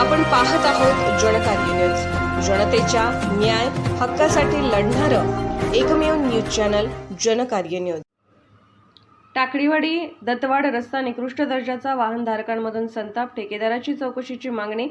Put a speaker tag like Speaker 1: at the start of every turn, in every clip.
Speaker 1: आपण पाहत आहोत जनकार्य न्यूज. जनतेच्या न्याय हक्कासाठी लढणारं एकमेव news channel Jankarya news. Takdiwadi Dattawad रस्ता निकृष्ट दर्जाचा वाहनधारकांमधून संताप ठेकेदाराची चौकशीची मागणी.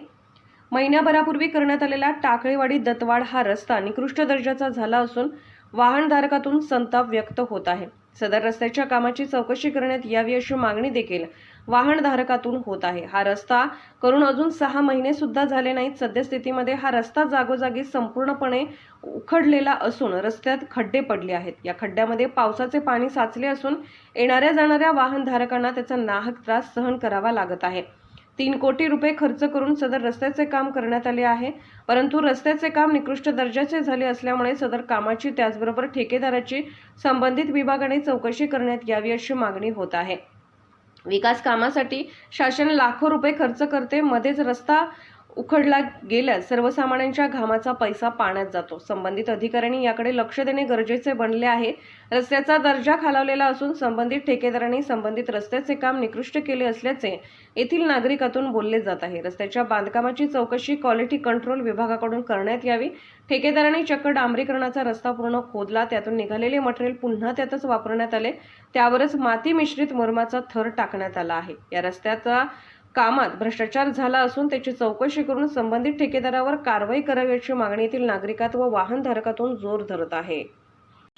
Speaker 1: महिन्याभरापूर्वी करण्यात आलेला टाकळीवाडी दत्तवाड हा रस्ता निकृष्ट दर्जाचा झाला असून वाहनधारकातून संताप व्यक्त होत आहे. सदर रस्त्याच्या कामाची चौकशी करण्यात यावी अशी मागणी देखील वाहनधारकातून होत आहे. हा रस्ता करून अजून सहा महिने सुद्धा झाले नाहीत. सद्यस्थितीमध्ये हा रस्ता जागोजागी संपूर्णपणे उखडलेला असून रस्त्यात खड्डे पडले आहेत. या खड्ड्यामध्ये पावसाचे पाणी साचले असून येणाऱ्या जाणाऱ्या वाहनधारकांना त्याचा नाहक त्रास सहन करावा लागत आहे. तीन कोटी रुपये खर्च करून सदर रस्त्याचे काम करण्यात आले आहे. परंतु रस्त्याचे काम निकृष्ट दर्जाचे झाले असल्यामुळे सदर कामाची त्याचबरोबर ठेकेदाराची संबंधित विभागाने चौकशी करण्यात यावी अशी मागणी होत आहे. विकास कामासाठी शासन लाखो रुपये खर्च करते. मध्येच रस्ता उखडला गेल्यास सर्वसामान्यांच्या घामाचा पैसा पाण्यात जातो. संबंधित अधिकाऱ्यांनी याकडे लक्ष देणे गरजेचे बनले आहे. रस्त्याचा दर्जा खालावलेला असून संबंधित ठेकेदारांनी संबंधित रस्त्याचे काम निकृष्ट केले असल्याचे येथील नागरिकातून बोलले जात आहे. रस्त्याच्या बांधकामाची चौकशी क्वालिटी कंट्रोल विभागाकडून करण्यात यावी. ठेकेदारांनी चक्क डांबरीकरणाचा रस्ता पूर्ण खोदला. त्यातून निघालेले मटेरियल पुन्हा त्यातच वापरण्यात आले. त्यावरच माती मिश्रित मुरमाचा थर टाकण्यात आला आहे. या रस्त्याचा कामात भ्रष्टाचार झाला असून त्याची चौकशी करून संबंधित ठेकेदारावर कारवाई करावी अशी मागणी येथील नागरिकात व वाहनधारकातून जोर धरत आहे.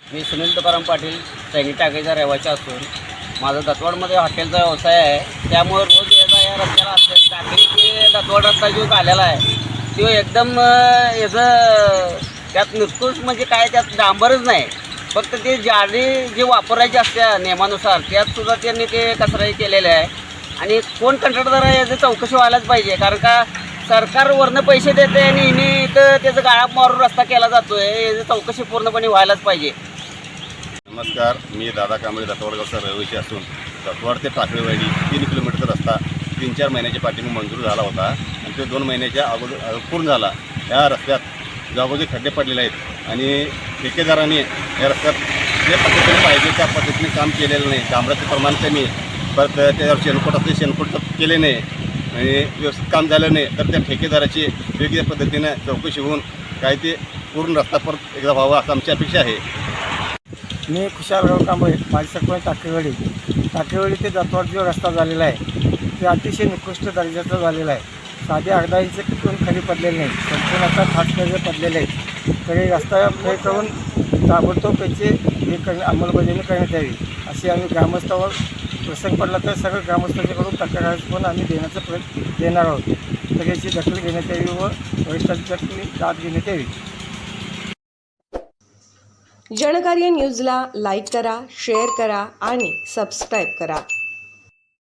Speaker 2: मी सुनील तुकाराम पाटील सैनिक टाकायचा रहिवासी असून माझा दत्तवाडमध्ये हॉटेलचा व्यवसाय आहे. त्यामुळे रोज याचा या रस्त्याला असते. टाकळी की दत्तवाड रस्ता जो आलेला आहे तो एकदम याचं त्यात नुसतंच म्हणजे काय त्यात डांबरच नाही. फक्त ते जाडी जे वापरायची असते नियमानुसार त्यात सुद्धा त्यांनी ते कचराई केलेले आहे. आणि कोण कंत्राटदार आहे याची चौकशी व्हायलाच पाहिजे. कारण का सरकारवरनं पैसे देते आणि नेहमी इथं त्याचं गाळा मारून रस्ता केला जातो आहे याची चौकशी पूर्णपणे व्हायलाच पाहिजे.
Speaker 3: नमस्कार. मी दादा कांबळे दत्तवाडगावचा रहिवासी असून दत्तवाड ते टाकळीवाडी तीन किलोमीटरचा रस्ता तीन चार महिन्याच्या पाठीमागे मंजूर झाला होता आणि ते दोन महिन्याच्या अगोदर पूर्ण झाला. या रस्त्यात जागोजी खड्डे पडलेले आहेत आणि ठेकेदारांनी या रस्त्यात जे पद्धतीने पाहिजे त्या पद्धतीने काम केलेलं नाही. डांबराचं प्रमाण कमी आहे. परत त्याच्यावर शेणखोट असते शेणखोट केले नाही. आणि व्यवस्थित काम झालं नाही. तर त्या ठेकेदाराची वेगळ्या पद्धतीनं चौकशी होऊन काय ते पूर्ण रस्ता परत एकदा व्हावा असं आमची अपेक्षा आहे.
Speaker 4: मी खुशालराव कांबळे माझी सरपंच टाकेवाडी. टाकेवाडी ते दत्तवाड जो रस्ता झालेला आहे ते अतिशय निकृष्ट दर्जाचा झालेला आहे. साधे अर्धा इंच पण खाली पडलेले नाही. संपूर्ण आता फाटलेले पडलेले आहेत. तरी रस्ता हे करून ताबडतोब त्याचे हे करणे अंमलबजावणी करण्यात यावी अशी आम्ही ग्रामस्थावर प्रसंग पडला तर सगळं ग्रामस्थांच्याकडून तक्रार पण आम्ही देण्याचा प्रयत्न देणार आहोत. तर याची दखल घेण्यात यावी व वरिष्ठांची दाद घेण्यात यावी.
Speaker 1: जनकार्य न्यूजला लाईक करा शेअर करा आणि सबस्क्राईब करा.